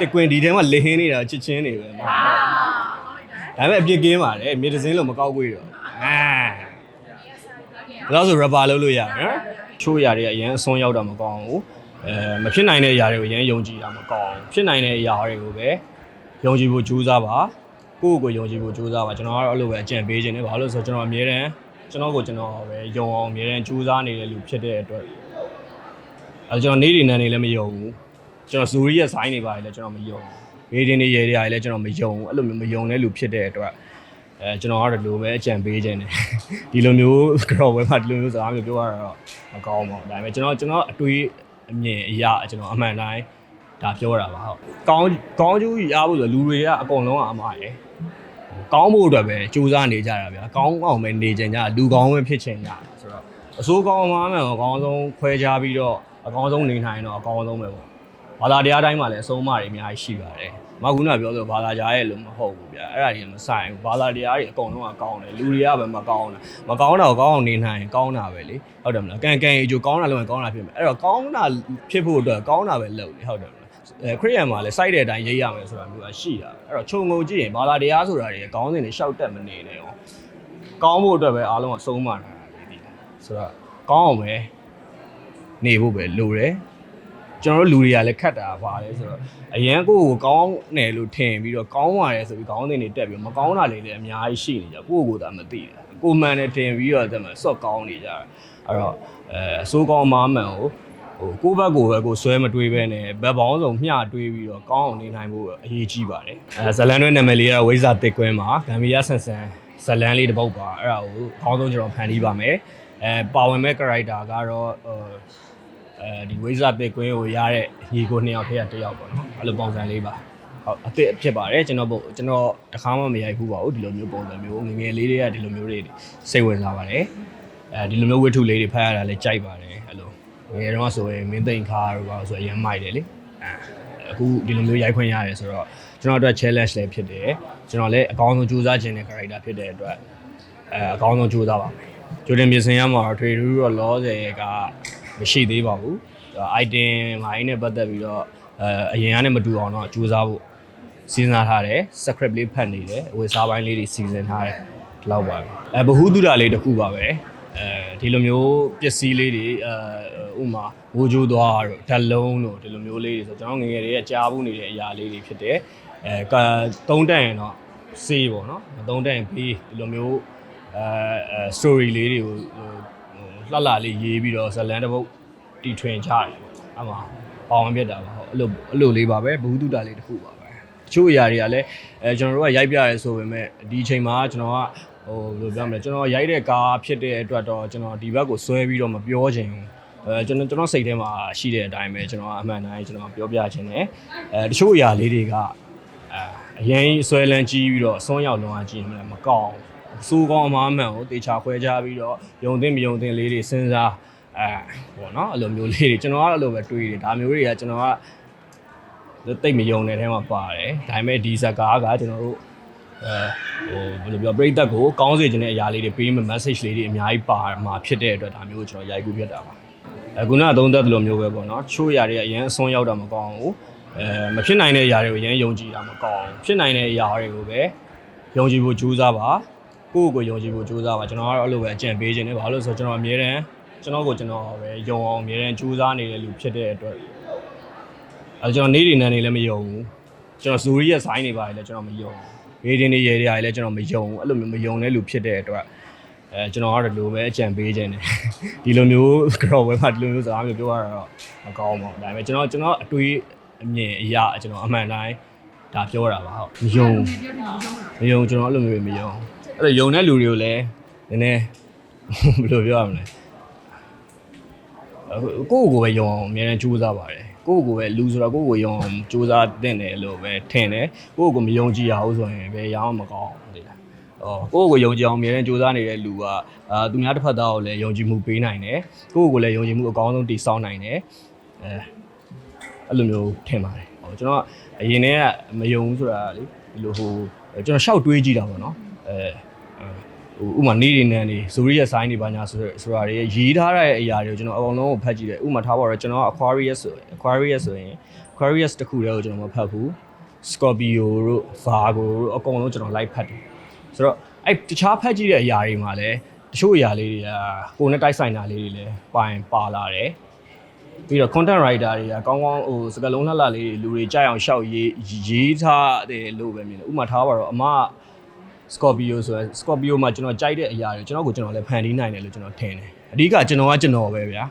တကွင်ဒီထဲမှာလေဟင်းနေတာချစ်ချင်းနေပဲဒါပေမဲ့အပြစ်ကင်းပါတယ်မြေတစင်းလို့မကောက်ကွေးတော့အဲဒါဆိုရဘာလုပ်လို့ရတယ်နော်ချိုးရတွေကအရင်အစွန်းရောက်တာမကောင်းဘူးအဲမဖြစ်နိုင်တဲ့အရာတွေကိုအရင်ယုံကြည်တာမကောင်းဘူးဖြစ်နိုင်တဲ့အရာတွေကိုပဲယုံကြည်ဖို့ကြိုးစားပါကိုယ့်ကိုယ်ယုံကြည်ဖို့ကြိုးစားပါကျွန်တော်ကတော့အဲ့လိုပဲအကြံပေးခြင်းနဲ့ဘာလို့ဆိုတော့ကျွန်တော်အမြဲတမ်းကျွန်တော်ကိုကျွန်တော်ပဲယုံအောင်အမြဲတမ်းကြိုးစားနေတဲ့လူဖြစ်တဲ့အတွက်အဲကျွန်တော်နေ့တွေနဲ့နေလည်းမယုံဘူး ကျွန်တော်ဇူရီရဲ့ဇိုင်းတွေပါတယ်လည်းကျွန်တော်မယုံဘူးရေတင်တွေရေတွေအားလည်းကျွန်တော်မယုံဘူးအဲ့လိုမျိုးမယုံတဲ့လူဖြစ်တဲ့အတွက်အဲကျွန်တော်ကတော့ဒီလိုပဲအကြံပေးခြင်းနဲ့ဒီလိုမျိုး grow ဝဲမှာဒီလိုမျိုးစကားမျိုးပြောရတာတော့မကောင်းပါဘူးဒါပေမဲ့ကျွန်တော်ကျွန်တော်အတွေးအမြင်အရာကျွန်တော်အမှန်တိုင်းဒါပြောတာပါဟုတ်ကောင်းကောင်းကျိုးရဖို့ဆိုလူတွေကအကုန်လုံးကအမှားရယ်ကောင်းဖို့အတွက်ပဲကြိုးစားနေကြတာဗျာကောင်းအောင်ပဲနေကြကြလူကောင်းပဲဖြစ်ချင်ကြတယ်ဆိုတော့အစိုးကောင်းမှမှန်အကောင်းဆုံးခွဲခြားပြီးတော့အကောင်းဆုံးနေနိုင်တော့အကောင်းဆုံးပဲပေါ့ ဘာသာတရားတိုင်းမှာလည်းအဆုံးအမတွေအများကြီးရှိပါတယ်မကုနာပြောဆိုဘာသာကြားရဲ့လို့မဟုတ်ဘူးဗျာအဲ့ဒါကြီးမဆိုင်ဘူးဘာသာတရားတွေအကုန်လုံးကကောင်းတယ်လူတွေကပဲမကောင်းတာမကောင်းတာကိုကောင်းအောင်နေနိုင်ရင်ကောင်းတာပဲလေဟုတ်တယ်မလားကံကံအကျိုးကောင်းတာလို့ရင်ကောင်းတာဖြစ်မယ်အဲ့တော့ကောင်းတာဖြစ်ဖို့အတွက်ကောင်းတာပဲလုပ်လေဟုတ်တယ်မလားအဲခရိယန်မှာလည်းစိုက်တဲ့အတိုင်းရိပ်ရမယ်ဆိုတာမျိုးကရှိတာပဲအဲ့တော့ခြုံငုံကြည့်ရင်ဘာသာတရားဆိုတာတွေကောင်းစင်တွေရှောက်တက်မနေနဲ့ရောကောင်းဖို့အတွက်ပဲအားလုံးကစုံးမှတာလေဒီဆိုတော့ကောင်းအောင်ပဲနေဖို့ပဲလိုတယ် ကျွန်တော်တို့လူတွေကလည်းခတ်တာပါလေဆိုတော့အရန်ကိုကိုကောင်းတယ်လို့ထင်ပြီးတော့ကောင်းပါတယ်ဆိုပြီးကောင်းတဲ့နေတက်ပြီးမကောင်းတာတွေလည်းအများကြီးရှိနေကြကိုယ့်ကိုယ်သာမသိတာကိုမှန်တယ်ထင်ပြီးတော့တက်မှာစော့ကောင်းနေကြတာအဲ့တော့အဲအစိုးကောင်းမားမှန်ကိုဟိုကိုယ့်ဘက်ကိုပဲကိုယ်ဆွဲမတွေးပဲနဲ့ဘက်ပေါင်းစုံမျှတွေးပြီးတော့ကောင်းအောင်နေနိုင်ဖို့အရေးကြီးပါတယ်အဲဇလန်တွဲနာမည်လေးကဝိဇာတစ်ကွင်းမှာဂမ်ဘီယာဆန်ဆန်ဇလန်လေးတစ်ပုတ်ပါအဲ့ဒါကိုအကောင်းဆုံးကျွန်တော်ဖန်တီးပါမယ်အဲပါဝင်မဲ့ character ကတော့ဟို အဲဒီဝိဇာတစ်ကွင်းကိုရတဲ့ညီကိုနှစ်ယောက်ထဲကတစ်ယောက်ပေါ့နော်အဲ့လိုပုံစံလေးပါဟုတ်အစ်စ်ဖြစ်ပါတယ်ကျွန်တော်ကျွန်တော်တခါမှမရိုက်ဘူးပါဘူးဒီလိုမျိုးပုံစံမျိုးငယ်ငယ်လေးတွေကဒီလိုမျိုးတွေစိတ်ဝင်စားပါတယ်အဲဒီလိုမျိုးဝတ္ထုလေးတွေဖတ်ရတာလည်းကြိုက်ပါတယ်အဲ့လိုငယ်တော့ဆိုရင်မင်းသိမ့်ခါတို့ပါဆိုရင်အရင်မိုက်တယ်လေအဲအခုဒီလိုမျိုးရိုက်ခွင့်ရတယ်ဆိုတော့ကျွန်တော်အတွက် challenge လည်းဖြစ်တယ်ကျွန်တော်လည်းအကောင်းဆုံးကြိုးစားခြင်းတဲ့ character ဖြစ်တဲ့အတွက်အဲအကောင်းဆုံးကြိုးစားပါမယ်ကြိုတင်ပြင်ဆင်ရမှာထွေထူးတော့လောဆယ်က မရှိသေးပါဘူး item မိုင်းနဲ့ပတ်သက်ပြီးတော့အဲအရင်ကနဲ့မတူအောင်တော့ကြိုးစားဖို့စဉ်းစားထားတယ် script လေးဖတ်နေတယ်ဝေစားပိုင်းလေးတွေစီစဉ်ထားတယ်ဒီလောက်ပါပဲအဲဘ ഹു တုဒလေးတစ်ခုပါပဲအဲဒီလိုမျိုးပစ္စည်းလေးတွေအဲဥမာဝိုးကြိုးသွားတို့ဓာတ်လုံးတို့ဒီလိုမျိုးလေးတွေဆိုကျွန်တော်ငယ်ငယ်တွေကကြားဘူးနေတဲ့အရာလေးတွေဖြစ်တယ်အဲကသုံးတန်ရင်တော့စေးပေါ့နော်မသုံးတန်ရင်ဘေးဒီလိုမျိုးအဲအဲ story လေးတွေကိုဟို လှလှလေးရေးပြီးတော့ဇလန်တစ်ပုတ်တီထွင်ကြတယ်အမှပေါအောင်ပြတ်တာပါဟုတ်အဲ့လိုအဲ့လိုလေးပါပဲဘ ഹു တုဒလေးတစ်ခုပါပဲတချို့အရာတွေကလည်းအဲကျွန်တော်တို့ကရိုက်ပြရဲဆိုပေမဲ့ဒီအချိန်မှာကျွန်တော်ကဟိုဘယ်လိုပြောမလဲကျွန်တော်ရိုက်တဲ့ကားဖြစ်တဲ့အတွက်တော့ကျွန်တော်ဒီဘက်ကိုဆွဲပြီးတော့မပြောချင်ဘူးအဲကျွန်တော်ကျွန်တော်စိတ်ထဲမှာရှိတဲ့အတိုင်းပဲကျွန်တော်အမှန်တိုင်းကျွန်တော်ပြောပြချင်တယ်အဲတချို့အရာလေးတွေကအဲအရင်ဆွဲလန်းကြီးပြီးတော့အစွန်းရောက်လွန်အားကြီးနေမကောင်း စိုးကောင်းအမှားမှန်ကိုတေချာခွဲခြားပြီးတော့ယုံသိမယုံသိလေးတွေစဉ်းစားအဲပေါ့နော်အဲ့လိုမျိုးလေးတွေကျွန်တော်ကအဲ့လိုပဲတွေးတယ်ဒါမျိုးတွေကကျွန်တော်ကတိတ်မယုံတဲ့ထဲမှာပါတယ်ဒါပေမဲ့ဒီဇကားကကျွန်တော်တို့အဲဟိုဘယ်လိုပြောပြိသက်ကိုကောင်းစေခြင်းတဲ့အရာလေးတွေပေးမယ် message လေးတွေအများကြီးပါမှာဖြစ်တဲ့အတွက်ဒါမျိုးကိုကျွန်တော်ရိုက်ကူးပြတ်တာပါအခုနသုံးသက်တယ်လို့မျိုးပဲပေါ့နော်ချိုးຢာတွေကအရင်အစွန်းရောက်တာမကောင်းဘူးအဲမဖြစ်နိုင်တဲ့အရာတွေကိုအရင်ယုံကြည်တာမကောင်းဘူးဖြစ်နိုင်တဲ့အရာတွေကိုပဲယုံကြည်ဖို့ကြိုးစားပါ ကိုယ့်ကိုယ်ကိုယုံကြည်ဖို့ကြိုးစားပါကျွန်တော်ကတော့အဲ့လိုပဲအကြံပေးခြင်းနဲ့ဘာလို့လဲဆိုတော့ကျွန်တော်အမြဲတမ်းကျွန်တော်ကိုကျွန်တော်ပဲယုံအောင်အမြဲတမ်းကြိုးစားနေတဲ့လူဖြစ်တဲ့အတွက်အဲကျွန်တော်နေနေနန်းနေလည်းမယုံဘူးကျွန်တော်ဇူရီရဲ့ဇိုင်းတွေပါတယ်လည်းကျွန်တော်မယုံဘူးရေတင်တွေရေတွေလည်းကျွန်တော်မယုံဘူးအဲ့လိုမျိုးမယုံတဲ့လူဖြစ်တဲ့အတွက်အဲကျွန်တော်ကတော့ဒီလိုပဲအကြံပေးခြင်းတယ်ဒီလိုမျိုး grow ဝဲမှာဒီလိုမျိုးစကားမျိုးပြောရတာတော့မကောင်းပါဘူးဒါပေမဲ့ကျွန်တော်ကျွန်တော်အတွေးအမြင်အရာကျွန်တော်အမှန်တိုင်းဒါပြောတာပါဟုတ်မယုံမယုံကျွန်တော်အဲ့လိုမျိုးမယုံ အဲ့လိုယုံတဲ့လူတွေကိုလည်းနည်းနည်းဘယ်လိုပြောရမလဲကိုယ့်ကိုယ်ကိုပဲယုံအောင်အများနဲ့ကြိုးစားပါတယ်ကိုယ့်ကိုယ်ကိုပဲလူဆိုတော့ကိုယ့်ကိုယ်ယုံအောင်ကြိုးစားတင်တယ်လို့ပဲထင်တယ်ကိုယ့်ကိုယ်ကိုမယုံကြည်ရဘူးဆိုရင်ဘယ်ရောင်းမကောင်းဘူးလေလားအော်ကိုယ့်ကိုယ်ကိုယုံကြည်အောင်အများနဲ့ကြိုးစားနေတဲ့လူကအာသူများတစ်ဖက်သားကိုလည်းယုံကြည်မှုပေးနိုင်တယ်ကိုယ့်ကိုယ်ကိုလည်းယုံကြည်မှုအကောင်းဆုံးတည်ဆောက်နိုင်တယ်အဲအဲ့လိုမျိုးထင်ပါတယ်ဟောကျွန်တော်ကအရင်တည်းကမယုံဘူးဆိုတာလေဒီလိုဟိုကျွန်တော်ရှောက်တွေးကြည့်တာပေါ့နော်အဲ ဟိုဥမာနေနေနန်းနေဇိုရီရဲ့ဆိုင်းတွေပါညာဆိုဆိုတာတွေရေးထားတဲ့အရာတွေကိုကျွန်တော်အကုန်လုံးကိုဖတ်ကြည့်တယ်ဥမာထားပါတော့ကျွန်တော် Aquarius ဆိုရင် Aquarius ဆိုရင် Aquarius တခုတည်းကိုကျွန်တော်မဖတ်ဘူး Scorpio တို့ Virgo တို့အကုန်လုံးကျွန်တော် like ဖတ်တယ်ဆိုတော့အဲ့တခြားဖတ်ကြည့်တဲ့အရာတွေမှာလည်းတချို့အရာလေးတွေကကိုယ်နဲ့တိုက်ဆိုင်တာလေးတွေလည်းပါရင်ပါလာတယ်ပြီးတော့ content writer တွေကကောင်းကောင်းဟိုစကားလုံးလှလှလေးတွေလူတွေကြိုက်အောင်ရှောက်ရေးရေးထားတယ်လို့ပဲမြင်တယ်ဥပမာထားပါတော့အမ Scorpio ဆိုရင် Scorpio မှာကျွန်တော်ကြိုက်တဲ့အရာတွေကျွန်တော်ကိုကျွန်တော်လည်းဖန်တီးနိုင်တယ်လို့ကျွန်တော်ထင်တယ်အဓိကကျွန်တော်ကကျွန်တော်ပဲဗျာ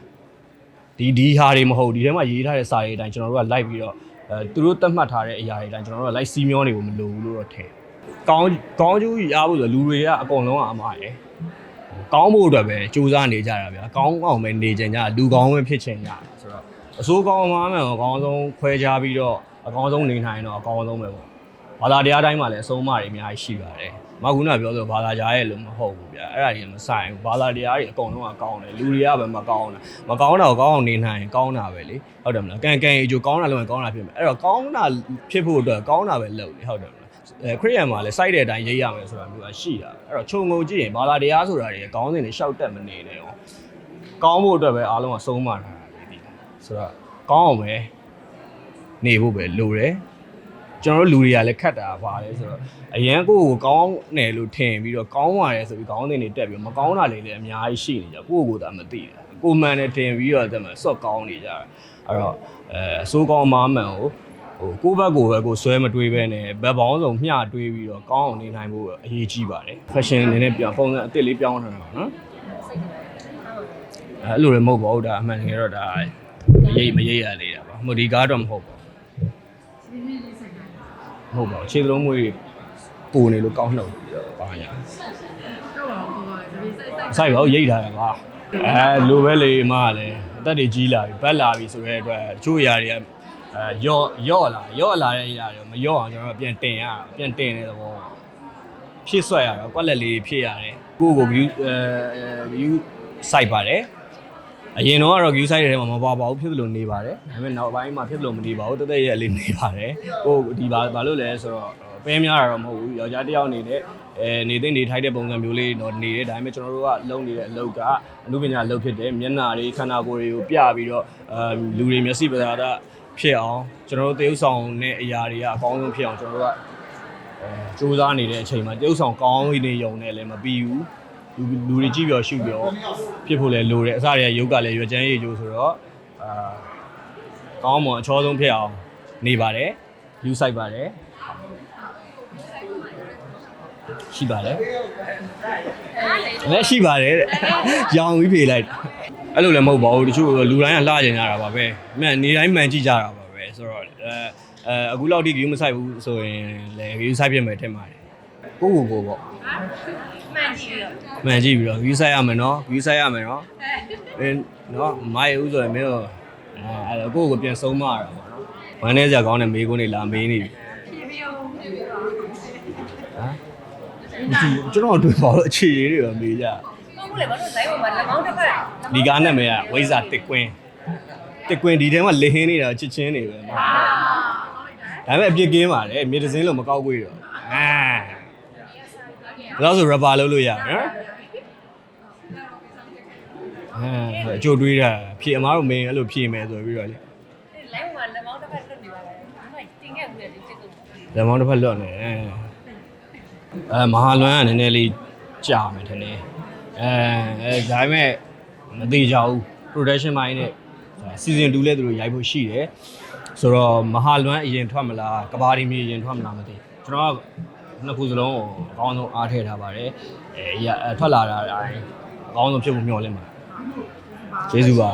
ဒီဒီဟာတွေမဟုတ်ဒီထဲမှာရေးထားတဲ့စာတွေအတိုင်းကျွန်တော်တို့က like ပြီးတော့အဲသူတို့သတ်မှတ်ထားတဲ့အရာတွေအတိုင်းကျွန်တော်တို့က like စီးမျောနေဖို့မလိုဘူးလို့တော့ထင်ကောင်းကောင်းကျိုးရဖို့ဆိုလူတွေကအကုန်လုံးကအမှားတယ်ကောင်းဖို့အတွက်ပဲစူးစမ်းနေကြတာဗျာကောင်းကောင်းပဲနေကြကြလူကောင်းပဲဖြစ်ချင်ကြတာဆိုတော့အစိုးကောင်းအမှားမှန်အကောင်းဆုံးခွဲခြားပြီးတော့အကောင်းဆုံးနေနိုင်တော့အကောင်းဆုံးပဲပေါ့ဘာသာတရားတိုင်းမှာလည်းအဆုံးအမတွေအများကြီးရှိပါတယ်။ မကုနာပြောဆိုဘာသာကြားရဲ့လို့မဟုတ်ဘူးဗျာ။အဲ့ဒါကြီးမဆိုင်ဘူး။ဘာသာတရားတွေအကုန်လုံးကကောင်းတယ်။လူတွေကပဲမကောင်းတာ။မကောင်းတာကိုကောင်းအောင်နေနိုင်ရင်ကောင်းတာပဲလေ။ဟုတ်တယ်မလား။ကံကံအကျိုးကောင်းတာလို့ရင်ကောင်းတာဖြစ်မယ်။အဲ့တော့ကောင်းတာဖြစ်ဖို့အတွက်ကောင်းတာပဲလုပ်လေဟုတ်တယ်မလား။အဲခရိယန်မှာလည်းစိုက်တဲ့အတိုင်းရိပ်ရမယ်ဆိုတာမျိုးကရှိတာ။အဲ့တော့ခြုံငုံကြည့်ရင်ဘာသာတရားဆိုတာတွေကောင်းစင်တွေရှောက်တက်မနေနဲ့ရော။ကောင်းဖို့အတွက်ပဲအားလုံးကဆုံးမထားတာလေဒီ။ဆိုတော့ကောင်းအောင်ပဲနေဖို့ပဲလိုတယ်။ ကျွန်တော်တို့လူတွေကလည်းခတ်တာပါလေဆိုတော့အရန်ကိုကိုကောင်းတယ်လို့ထင်ပြီးတော့ကောင်းပါတယ်ဆိုပြီးကောင်းတဲ့နေတက်ပြီးမကောင်းတာလေးလည်းအများကြီးရှိနေကြကိုကိုကိုသာမသိတာကိုမှန်တယ်ထင်ပြီးတော့တက်မှာစော့ကောင်းနေကြတာအဲ့တော့အဲအစိုးကောင်းမားမှန်ကိုဟိုကိုဘက်ကိုပဲကိုဆွဲမတွေးပဲနဲ့ဘက်ပေါင်းစုံမျှတွေးပြီးတော့ကောင်းအောင်နေနိုင်ဖို့အရေးကြီးပါတယ် fashion နည်းနည်းပြောင်းပုံစံအစ်စ်လေးပြောင်းထားတာပါနော်အဲ့လိုလည်းမဟုတ်ပါဘူးဒါအမှန်တကယ်တော့ဒါမရိပ်မရိပ်ရလေးတာပါဟိုဒီကားတော့မဟုတ်ပါဘူးမ ဟုတ်ပါဘူးခြေသလုံးမွေးပူနေလို့ကောင်းနှုတ်ပြီးတော့ပါညာဆိုင်ပါဦးရိတ်ထားတာပါအဲလိုပဲလေမကလည်းအသက်တွေကြီးလာပြီဘက်လာပြီဆိုတဲ့အတွက်တချို့ຢာတွေကအဲယော့ယော့လာယော့လာတဲ့ຢာတွေမယော့အောင်ကျွန်တော်တို့ပြန်တင်ရပြန်တင်တဲ့သဘောဖြည့်ဆွက်ရတော့ကွက်လက်လေးဖြည့်ရတယ်ကိုယ့်ကို view အဲ view site ပါတယ် အရင်တော့ကတော့ view site တွေထဲမှာမပါပါဘူးဖြစ်လို့နေပါတယ်ဒါပေမဲ့နောက်ပိုင်းမှာဖြစ်လို့မနေပါဘူးတသက်ရဲ့လေးနေပါတယ်ကိုဒီဘာဘာလို့လဲဆိုတော့ပဲများတာတော့မဟုတ်ဘူးယောက်ျားတစ်ယောက်အနေနဲ့အဲနေတဲ့နေထိုက်တဲ့ပုံစံမျိုးလေးတော့နေတယ်ဒါပေမဲ့ကျွန်တော်တို့ကလုံနေတဲ့အလုပ်ကအမှုပညာအလုပ်ဖြစ်တယ်မျက်နှာတွေခန္ဓာကိုယ်တွေကိုပြပြီးတော့အဲလူတွေမျက်စိပစာဒဖြစ်အောင်ကျွန်တော်တို့တရုပ်ဆောင်တဲ့အရာတွေကအကောင်းဆုံးဖြစ်အောင်ကျွန်တော်တို့ကအဲစူးစမ်းနေတဲ့အချိန်မှာတရုပ်ဆောင်ကောင်းနေရုံနဲ့လည်းမပြီးဘူး လူလူတွေကြည့်ပြောရှုပြောဖြစ်ဖို့လည်းလိုတယ်အစတွေကရုပ်ကလည်းရွက်ချမ်းရည်ကျိုးဆိုတော့အာကောင်းမွန်အချောဆုံးဖြစ်အောင်နေပါတယ်ယူဆိုင်ပါတယ်ရှိပါတယ်လည်းရှိပါတယ်တဲ့ရောင်ပြီးဖေးလိုက်အဲ့လိုလည်းမဟုတ်ပါဘူးတချို့လူတိုင်းကလှကျင်ကြတာပါပဲအမှန်နေတိုင်းမှန်ကြည့်ကြတာပါပဲဆိုတော့အဲအဲအခုလောက်ထိ view မဆိုင်ဘူးဆိုရင်လည်း view ဆိုင်ပြမယ်ထင်ပါတယ်ကိုကိုကိုပေါ့ မှန်ကြည့်ပြီးတော့မှန်ကြည့်ပြီးတော့ view ဆိုင်ရမယ်နော် view ဆိုင်ရမယ်နော်အင်းနော်မိုက်ဦးဆိုရင်မင်းတို့အဲအဲ့ကိုကိုပြန်ဆုံးမရတာပေါ့နော်ဝမ်းနေစရာကောင်းတဲ့မေးခွန်းတွေလာမေးနေပြီဖြည်းဖြည်းအောင်ဖြည်းဖြည်းအောင်ဟမ်ဒီကျွန်တော်တွေ့ပါတော့အခြေရေးတွေပဲမေးကြဟုတ်ဘူးလေဘာလို့ဇိုင်းပေါ်မှာ၎င်းတစ်ဖက်ဒီကားနာမည်ကဝိဇာတစ်ကွင်းတစ်ကွင်းဒီထဲမှာလင်းဟင်းနေတာချစ်ချင်းတွေပဲနော်ဒါပေမဲ့အပြစ်ကင်းပါတယ်မြေတစင်းလို့မကောက်ခွေတော့အာ ဘယ်တော့ဆို rubber လုပ်လို့ရတယ်နော်အဲအကျိုးတွေးတာဖြေအမားတို့မင်းအဲ့လိုဖြေမယ်ဆိုပြီးတော့လေလိုင်းပေါ်မှာ၎င်းတစ်ဖက်လွတ်နေပါလားဒီမှာတင်ခဲ့ဘူးလေဒီစစ်ကူလက်မောင်းတစ်ဖက်လွတ်နေအဲအဲမဟာလွမ်းကနည်းနည်းလေးကြာမယ်ထင်တယ်အဲအဲဒါပေမဲ့မသေးကြဘူး production mind နဲ့ season 2လဲသူတို့ရိုက်ဖို့ရှိတယ်ဆိုတော့မဟာလွမ်းအရင်ထွက်မလားကဘာဒီမီအရင်ထွက်မလားမသိကျွန်တော်က နှစ်ခုစလုံးကိုအကောင်းဆုံးအားထည့်ထားပါတယ်အဲရထွက်လာတာအတိုင်းအကောင်းဆုံးဖြစ်ဖို့မျှော်လင့်ပါတယ်ကျေးဇူးပါ